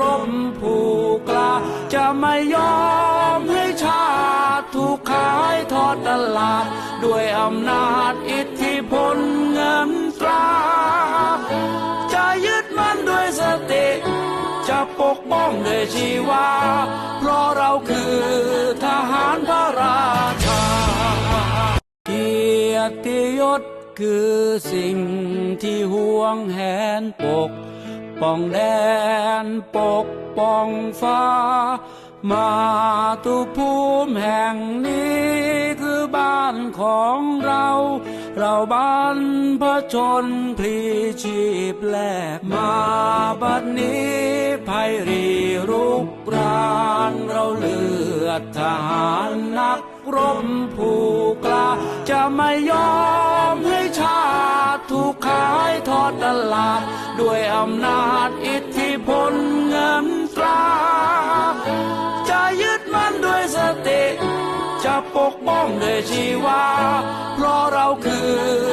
รบผู้กลาจะไม่ยอมให้ชาติถูกขายทอดตลาด ด้วยอำนาจอิทธิพลเงินตรา จะยึดมั่นด้วยสติ จะปกป้องด้วยชีวา เพราะเราคือทหารพระราชา เกียรติยศคือสิ่งที่ห่วงแหนปก ป้องแดนปกป้องฟ้า มาตุภูมิแห่งนี้คือบ้านของเรา เราบ้านพระชนพลีชีพแลกมาบัดนี้ภัยรีรุกรานเราเลือดทหารนักรบผู้กล้าจะไม่ยอม ลาด ด้วยอำนาจอิทธิพลเงินตรา จะยึดมั่นด้วยสติ จะปกป้องด้วยชีวา เพราะเราคือ